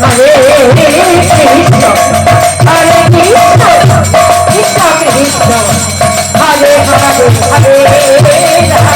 Hare Hare Hare Hare